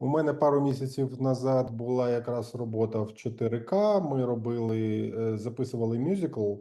У мене пару місяців назад була якраз робота в 4К. Ми робили, е, записували мюзикл,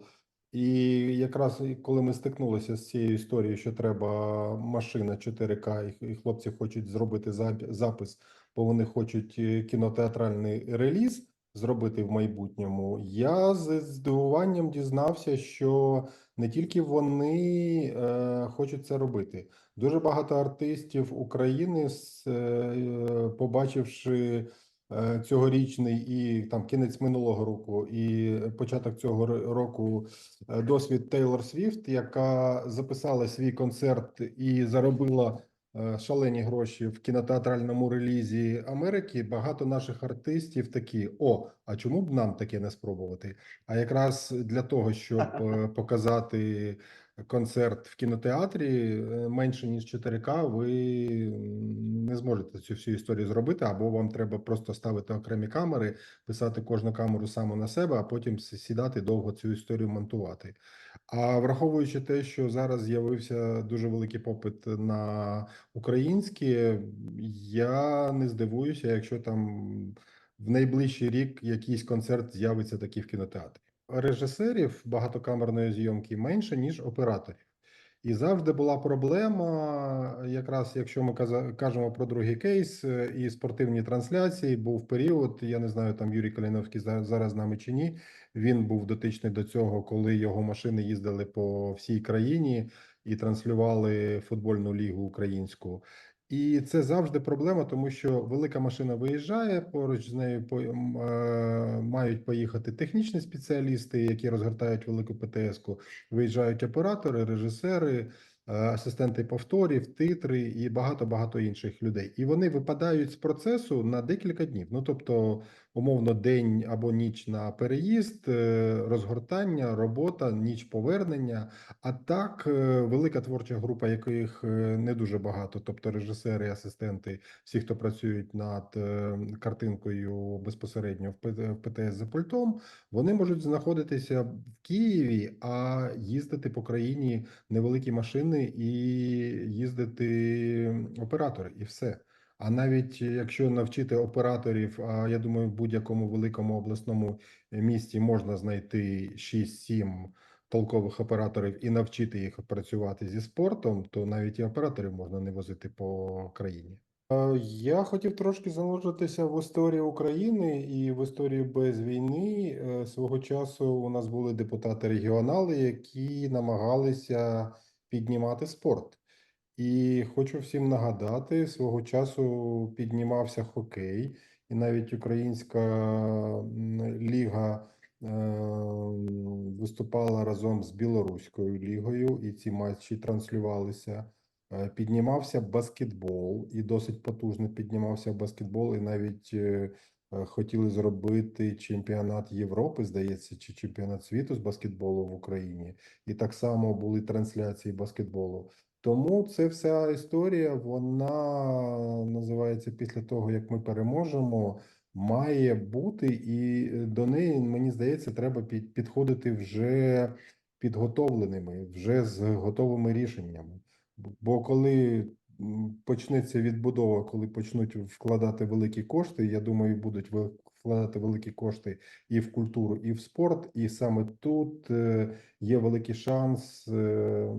і якраз коли ми стикнулися з цією історією, що треба машина 4К, і- хлопці хочуть зробити запис, бо вони хочуть е, кінотеатральний реліз зробити в майбутньому. Я з здивуванням дізнався, що не тільки вони е, хочуть це робити. Дуже багато артистів України, е, побачивши е, цьогорічний і там кінець минулого року, і початок цього року е, досвід Тейлор Свіфт, яка записала свій концерт і заробила шалені гроші в кінотеатральному релізі Америки. Багато наших артистів такі: о, а чому б нам таке не спробувати? А якраз для того, щоб е, показати концерт в кінотеатрі е, менше ніж 4К, ви не зможете цю всю історію зробити, або вам треба просто ставити окремі камери, писати кожну камеру саме на себе, а потім сідати довго цю історію монтувати. А враховуючи те, що зараз з'явився дуже великий попит на українські, я не здивуюся, якщо там в найближчий рік якийсь концерт з'явиться такий в кінотеатрі. Режисерів багатокамерної зйомки менше, ніж операторів. І завжди була проблема, якраз якщо ми кажемо про другий кейс е, і спортивні трансляції, був період, я не знаю, там Юрій Каліновський за- зараз з нами чи ні. Він був дотичний до цього, коли його машини їздили по всій країні і транслювали футбольну лігу українську. І це завжди проблема, тому що велика машина виїжджає, поруч з нею по- е, мають поїхати технічні спеціалісти, які розгортають велику ПТС-ку. Виїжджають оператори, режисери, е, асистенти повторів, титри і багато багато інших людей. І вони випадають з процесу на декілька днів. Ну тобто, умовно, день або ніч на переїзд, е, розгортання, робота, ніч повернення. А так, е, велика творча група, яких е, не дуже багато, тобто режисери, асистенти, всі, хто працюють над картинкою безпосередньо в ПТС за пультом, вони можуть знаходитися в Києві, а їздити по країні невеликі машини і їздити оператори, і все. А навіть якщо навчити операторів, а я думаю, в будь-якому великому обласному місті можна знайти 6-7 толкових операторів і навчити їх працювати зі спортом, то навіть і операторів можна не возити по країні. Е, Я хотів трошки зануритися в історію України і в історію без війни. Е, Свого часу у нас були депутати-регіонали, які намагалися піднімати спорт. І хочу всім нагадати, свого часу піднімався хокей, і навіть Українська ліга е, виступала разом з Білоруською лігою, і ці матчі транслювалися. Е, Піднімався баскетбол, і досить потужно піднімався баскетбол, і навіть е, хотіли зробити чемпіонат Європи, здається, чи чемпіонат світу з баскетболу в Україні. І так само були трансляції баскетболу. Тому це вся історія, вона називається після того, як ми переможемо, має бути, і до неї, мені здається, треба підходити вже підготовленими, вже з готовими рішеннями. Бо- коли почнеться відбудова, коли почнуть вкладати великі кошти, я думаю, будуть вкладати великі кошти і в культуру, і в спорт, і саме тут е, є великий шанс е,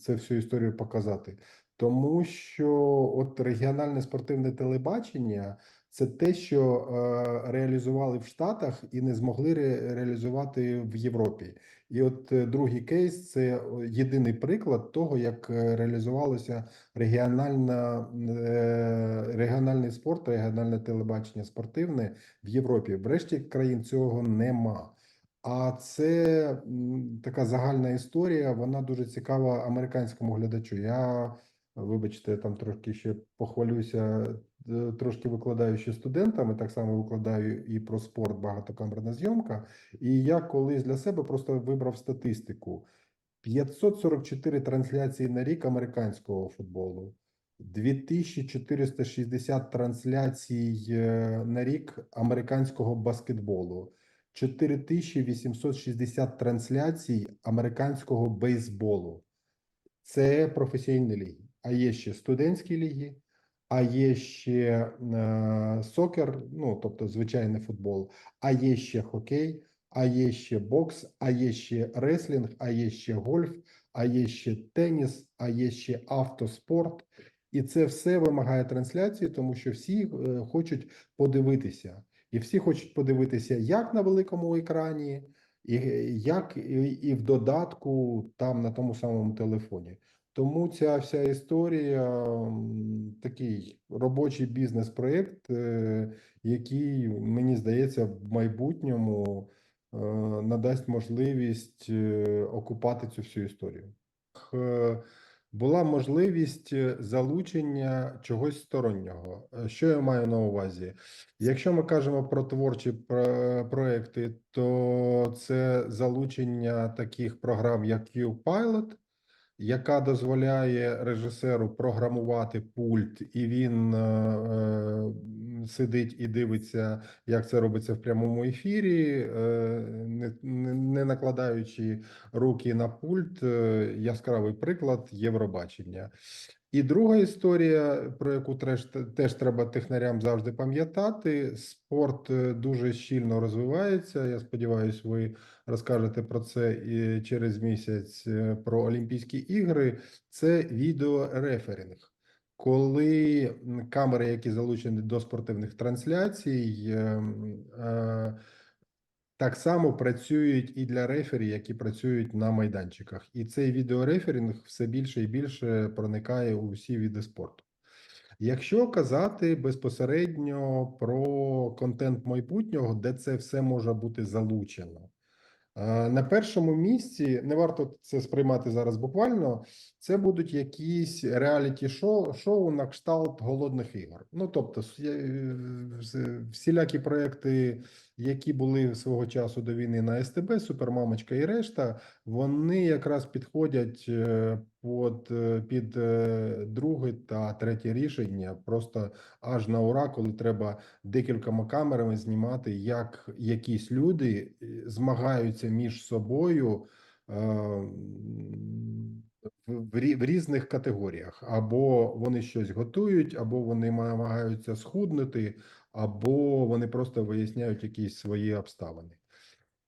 це всю історію показати. Тому що от регіональне спортивне телебачення це те, що е, реалізували в Штатах і не змогли ре- реалізувати в Європі. І от е, другий кейс це єдиний приклад того, як е, реалізувалося регіональна, е, регіональний спорт, регіональне телебачення спортивне в Європі. В решті країн цього нема. А це така загальна історія, вона дуже цікава американському глядачу. Я, вибачте, там трошки ще похвалюся, е, трошки викладаю ще студентам, так само викладаю і про спорт, багатокамерна зйомка. І я колись для себе просто вибрав статистику: 544 трансляції на рік американського футболу. 2460 трансляцій е, на рік американського баскетболу, 4860 трансляцій американського бейсболу. Це професійні ліги. А є ще студентські ліги, а є ще е, сокер, ну тобто звичайний футбол, а є ще хокей, а є ще бокс, а є ще реслінг, а є ще гольф, а є ще теніс, а є ще автоспорт. І це все вимагає трансляції, тому що всі е, хочуть подивитися, і всі хочуть подивитися як на великому екрані, і як і, і в додатку там на тому самому телефоні. Тому ця вся історія такий робочий бізнес-проєкт, е, який, мені здається, в майбутньому е, надасть можливість е, окупати цю всю історію. Була можливість залучення чогось стороннього. Що я маю на увазі? Якщо ми кажемо про творчі проекти, то це залучення таких програм, як QPilot, яка дозволяє режисеру програмувати пульт, і він е, е, сидить і дивиться, як це робиться в прямому ефірі, е, не, накладаючи руки на пульт. Е, Яскравий приклад Євробачення. І друга історія, про яку теж, теж треба технарям завжди пам'ятати. Спорт е, дуже щільно розвивається. Я сподіваюся, ви розкажете про це і через місяць про Олімпійські ігри. Це відеореферинг. Коли камери, які залучені до спортивних трансляцій, е, м, е, так само працюють і для рефері, які працюють на майданчиках. І цей відеореферинг все більше і більше проникає у всі види спорту. Якщо казати безпосередньо про контент майбутнього, де це все може бути залучено, на першому місці не варто це сприймати зараз буквально. Це будуть якісь реаліті шоу, шоу на кшталт голодних ігор. Ну тобто, е, всілякі проекти, які були свого часу до війни на СТБ, Супермамочка і решта, вони якраз підходять е, е, під е, друге та третє рішення. Просто аж на ура, коли треба декількома камерами знімати, як якісь люди змагаються між собою в, в рі- в різних категоріях. Або вони щось готують, або вони намагаються схуднути, або вони просто виясняють якісь свої обставини.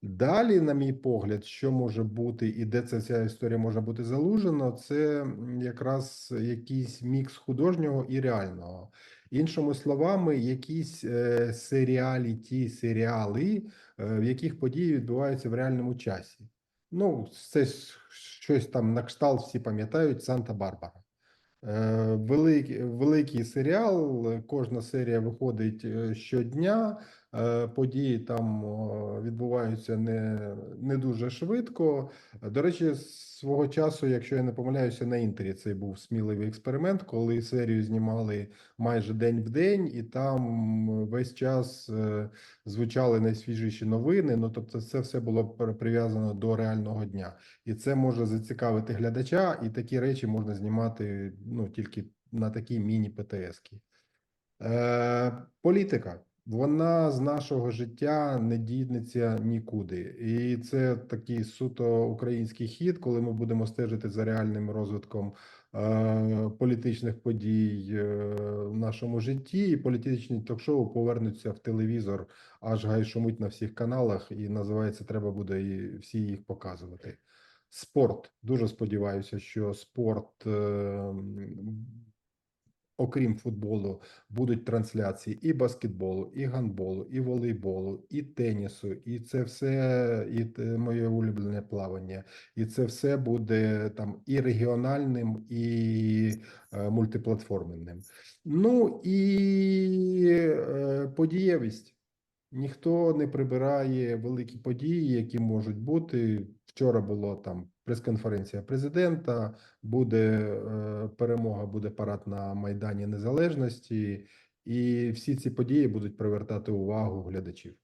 Далі, на мій погляд, що може бути і де ця ця історія може бути залужена, це якраз якийсь мікс художнього і реального. Іншими словами, якісь е, серіаліті, серіали, е, в яких події відбуваються в реальному часі. Ну, це щось там на кшталт, всі пам'ятають Санта-Барбара. Е, Великий, великий серіал. Кожна серія виходить е, щодня. Е, Події там відбуваються не, не дуже швидко. До речі, свого часу, якщо я не помиляюся, на інтері цей був сміливий експеримент, коли серію знімали майже день в день, і там весь час е, звучали найсвіжіші новини. Ну тобто, це все було прив'язано до реального дня. І це може зацікавити глядача, і такі речі можна знімати ну, тільки на такій міні-ПТС-ки. Е, політика. Вона з нашого життя не дінеться нікуди. І це такий суто український хід, коли ми будемо стежити за реальним розвитком е, політичних подій е, в нашому житті, і політичні ток-шоу повернуться в телевізор, аж гай шумить на всіх каналах, і називається треба буде і всі їх показувати. Спорт. Дуже сподіваюся, що спорт, е, окрім футболу, будуть трансляції і баскетболу, і гандболу, і волейболу, і тенісу, і це все, і моє улюблене плавання. І це все буде там і регіональним, і е, мультиплатформенним. Ну і е, подієвість. Ніхто не прибирає великі події, які можуть бути. Вчора було там прес-конференція президента, буде е, перемога, буде парад на Майдані Незалежності, і всі ці події будуть привертати увагу глядачів.